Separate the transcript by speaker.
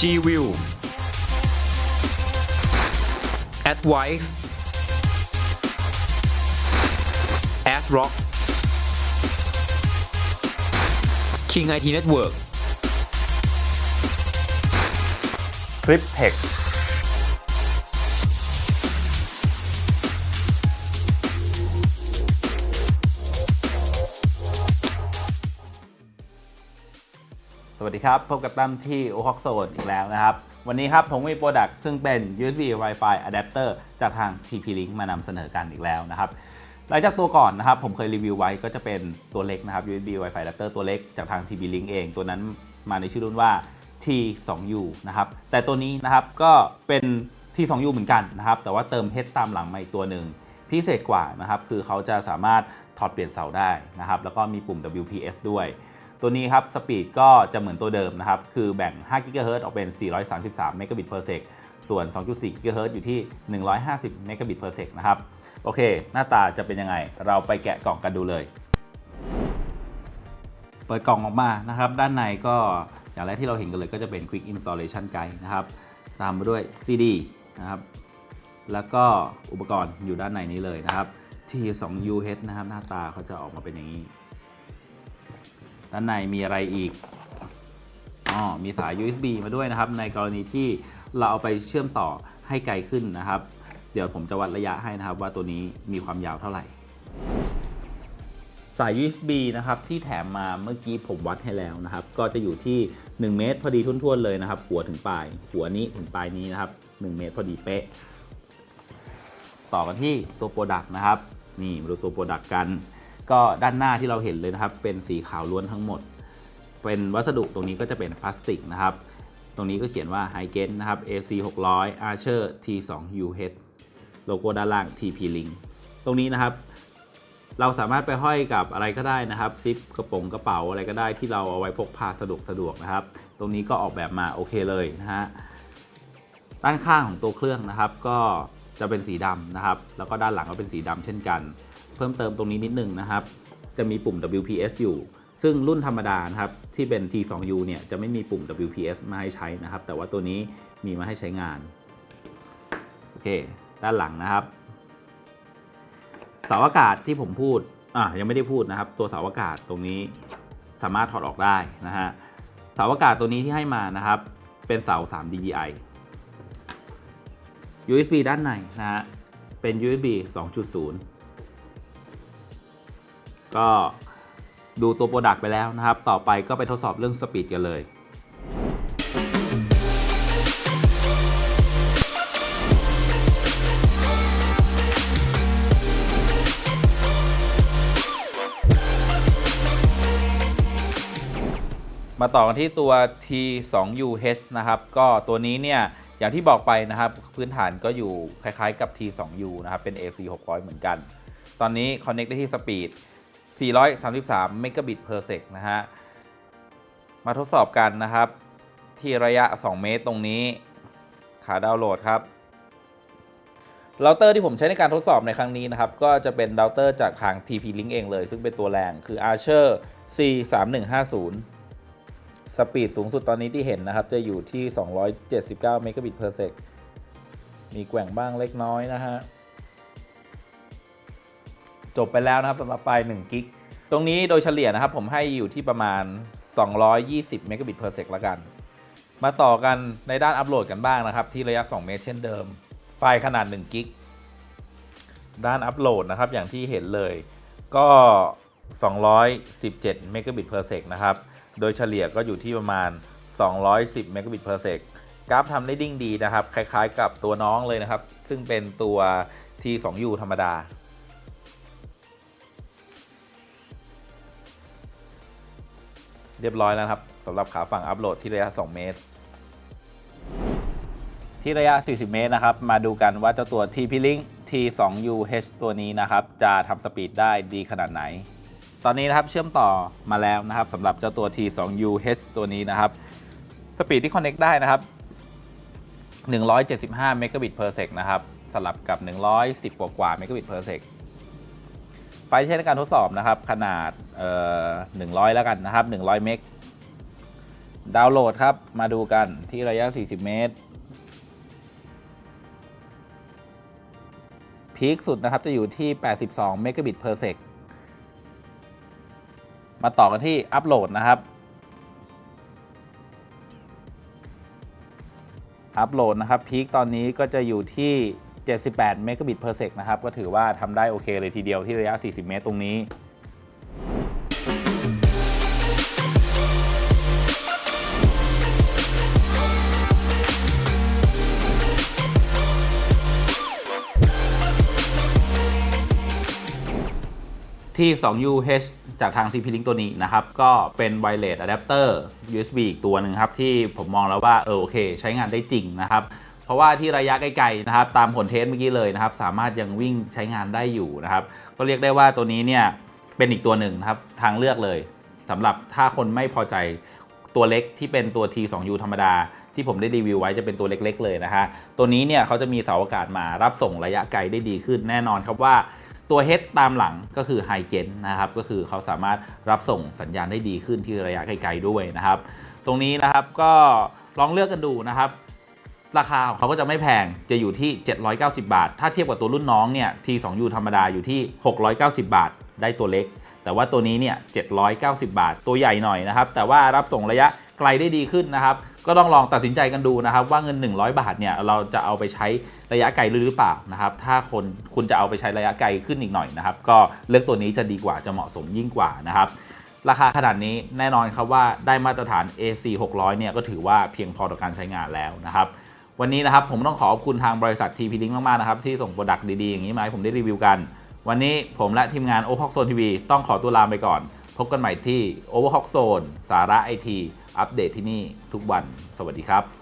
Speaker 1: G-View Advice ASRock King IT Network Cryptech
Speaker 2: สวัสดีครับ พบกับตั้มที่ o h o k Zone อีกแล้วนะครับ วันนี้ครับผมมีโปรดักต์ซึ่งเป็น USB Wi-Fi Adapter จากทาง TP-Link มานำเสนอกันอีกแล้วนะครับ หลังจากตัวก่อนนะครับ ผมเคยรีวิวไว้ก็จะเป็นตัวเล็กนะครับ USB Wi-Fi Adapter ตัวเล็กจากทาง TP-Link เอง ตัวนั้นมาในชื่อรุ่นว่า T2U นะครับ แต่ตัวนี้นะครับก็เป็น T2U เหมือนกันนะครับ แต่ว่าเติมเพชรตามหลังมาอีกตัวหนึ่งพิเศษกว่านะครับ คือเขาจะสามารถถอดเปลี่ยนเสาได้นะครับ แล้วก็มีปุ่ม WPS ด้วย ตัวนี้ครับสปีดก็จะเหมือนตัวเดิมนะครับ คือแบ่ง5 GHz ออกเป็น 433 Mbit per sec ส่วน 2.4 GHz อยู่ที่ 150 Mbit per sec นะครับ โอเค หน้าตาจะเป็นยังไง เราไปแกะกล่องกันดูเลย เปิดกล่องออกมานะครับ ด้านในก็อย่างแรกที่เราเห็นกันเลยก็จะเป็น Quick Installation Guide นะครับ ตามมาด้วย CD นะครับ แล้วก็อุปกรณ์อยู่ด้านในนี้เลยนะครับ T2UH นะครับ หน้าตาเขาจะออกมาเป็นอย่างนี้ ด้านในมีอะไรอีกอ๋อมีสาย USB มาด้วยนะครับ ในกรณีที่เราเอาไปเชื่อมต่อให้ไกลขึ้นนะครับ เดี๋ยวผมจะวัดระยะให้นะครับ ว่าตัวนี้มีความยาวเท่าไหร่ สาย USB นะครับที่แถมมาเมื่อกี้ผมวัดให้แล้วนะครับ ก็จะอยู่ที่ 1 เมตรพอดีทุ่นๆเลยนะครับ หัวถึงปลาย หัวนี้ถึงปลายนี้นะครับ 1 เมตรพอดีเป๊ะ ต่อกันที่ตัวโปรดักต์นะครับ นี่มาดูตัวโปรดักต์กัน ก็ด้านหน้าที่เราเห็นเลยนะครับ เป็นสีขาวล้วนทั้งหมด เป็นวัสดุตรงนี้ก็จะเป็นพลาสติกนะครับ ตรงนี้ก็เขียนว่า h i g e n นะครับ AC 600 Archer T2UH โลโก้ด้านล่าง TP Link ตรงนี้นะครับ เราสามารถไปห้อยกับอะไรก็ได้นะครับซิปกระโปรงกระเป๋าอะไรก็ได้ที่เราเอาไว้พกพาสะดวกสะดวกนะครับ ตรงนี้ก็ออกแบบมาโอเคเลยนะฮะด้านข้างของตัวเครื่องนะครับ ก็จะเป็นสีดำนะครับ แล้วก็ด้านหลังก็เป็นสีดำเช่นกัน เพิ่มเติมตรงนี้นิดนึงนะครับ จะมีปุ่ม WPS อยู่ ซึ่งรุ่นธรรมดานะครับที่เป็น T2U เนี่ยจะไม่มีปุ่ม WPS มาให้ใช้นะครับ แต่ว่าตัวนี้มีมาให้ใช้งาน โอเค ด้านหลังนะครับ เสาอากาศที่ผมพูด อะยังไม่ได้พูดนะครับ ตัวเสาอากาศตรงนี้สามารถถอดออกได้นะฮะ เสาอากาศตัวนี้ที่ให้มานะครับ เป็นเสา 3 dBi USB ด้านในนะฮะ เป็น USB 2.0 ก็ดูตัวโปรดักต์ไปแล้วนะครับ ต่อไปก็ไปทดสอบเรื่องสปีดกันเลยมาต่อกันที่ตัว T2UH นะครับ ก็ตัวนี้เนี่ยอย่างที่บอกไปนะครับ พื้นฐานก็อยู่คล้ายๆกับ T2U นะครับ เป็น AC 600 เหมือนกัน ตอนนี้ Connect ได้ที่ สปีด433 Mbit per sec นะฮะ มาทดสอบกันนะครับ ที่ระยะ 2 เมตรตรงนี้ ขาดาวน์โหลดครับเราเตอร์ที่ผมใช้ในการทดสอบในครั้งนี้นะครับ ก็จะเป็นเราเตอร์จากทาง TP-Link เองเลย ซึ่งเป็นตัวแรงคือ Archer C3150 สปีดสูงสุดตอนนี้ที่เห็นนะครับ จะอยู่ที่ 279 Mbit per sec มีแกว่งบ้างเล็กน้อยนะฮะ จบไปแล้วนะครับสำหรับไฟล์1กิกตรงนี้โดยเฉลี่ยนะครับผมให้อยู่ที่ประมาณ 220 Mbit per sec ละกัน มาต่อกันในด้านอัปโหลดกันบ้างนะครับ ที่ระยะ 2 เมตรเช่นเดิม ไฟล์ขนาด1กิกด้านอัปโหลดนะครับอย่างที่เห็นเลย ก็ 217 Mbit per sec นะครับ โดยเฉลี่ยก็อยู่ที่ประมาณ 210 Mbit per sec กราฟทำได้ดิ้งดีนะครับ คล้ายๆกับตัวน้องเลยนะครับ ซึ่งเป็นตัว T2U ธรรมดา เรียบร้อยแล้วครับสำหรับขาฝั่งอัปโหลดที่ระยะ 2 เมตร ที่ระยะ 40 เมตรนะครับ มาดูกันว่าเจ้าตัว TP-Link T2UH ตัวนี้นะครับ จะทำสปีดได้ดีขนาดไหน ตอนนี้นะครับเชื่อมต่อมาแล้วนะครับสำหรับเจ้าตัว T2UH ตัวนี้นะครับ สปีดที่ Connect ได้นะครับ 175 Mbit per sec นะครับสลับกับ 110 กว่ากว่า Mbit per sec ไฟใช้ในการทดสอบนะครับ ขนาดเอ่อ100 แล้วกันนะครับ 100 เมก ดาวน์โหลดครับ มาดูกันที่ระยะ 40 เมตร พีคสุดนะครับจะอยู่ที่ 82 เมกะบิต per sec มาต่อกันที่อัปโหลดนะครับ อัปโหลดนะครับ พีคตอนนี้ก็จะอยู่ที่ 78 เมกะบิต per sec นะครับ ก็ถือว่าทำได้โอเคเลยทีเดียวที่ระยะ 40 เมตรตรงนี้ ที่ 2UH จากทาง TP-Link ตัวนี้นะครับ ก็เป็น Wireless Adapter USB อีกตัวหนึ่งครับ ที่ผมมองแล้วว่า เออโอเค ใช้งานได้จริงนะครับ ราะว่าที่ระยะไกลๆนะครับ ตามผลเทสเมื่อกี้เลยนะครับ สามารถยังวิ่งใช้งานได้อยู่นะครับ ก็เรียกได้ว่าตัวนี้เนี่ยเป็นอีกตัวหนึ่งนะครับทางเลือกเลยสำหรับถ้าคนไม่พอใจตัวเล็กที่เป็นตัว T2U ธรรมดาที่ผมได้รีวิวไว้จะเป็นตัวเล็ก ๆ เลยนะฮะ ตัวนี้เนี่ยเขาจะมีเสาอากาศมารับส่งระยะไกลได้ดีขึ้นแน่นอนครับว่าตัว H ตามหลังก็คือ High Gen นะครับ ก็คือเขาสามารถรับส่งสัญญาณได้ดีขึ้นที่ระยะไกลๆด้วยนะครับ ตรงนี้นะครับก็ลองเลือกกันดูนะครับ ราคาของเขาก็จะไม่แพง จะอยู่ที่ 790 บาท ถ้าเทียบกับตัวรุ่นน้องเนี่ย T2U ธรรมดาอยู่ที่ 690 บาท ได้ตัวเล็ก แต่ว่าตัวนี้เนี่ย 790 บาท ตัวใหญ่หน่อยนะครับ แต่ว่ารับส่งระยะไกลได้ดีขึ้นนะครับ ก็ต้องลองตัดสินใจกันดูนะครับ ว่าเงิน 100 บาทเนี่ย เราจะเอาไปใช้ระยะไกลหรือเปล่านะครับ ถ้าคนคุณจะเอาไปใช้ระยะไกลขึ้นอีกหน่อยนะครับ ก็เลือกตัวนี้จะดีกว่า จะเหมาะสมยิ่งกว่านะครับราคาขนาดนี้แน่นอนครับว่าได้มาตรฐาน AC 600 เนี่ยก็ถือว่าเพียงพอต่อการใช้งานแล้วนะครับ วันนี้นะครับผมต้องขอขอบคุณทางบริษัท TP Link มาก ๆ นะครับ ที่ส่งโปรดักต์ดี ๆ อย่างนี้มาให้ผมได้รีวิวกัน วันนี้ผมและทีมงาน o v e r h o c k Zone TV ต้องขอตัวลาไปก่อน พบกันใหม่ที่ o v e r h o c k Zone สาระไอทีอัปเดตที่นี่ทุกวัน สวัสดีครับ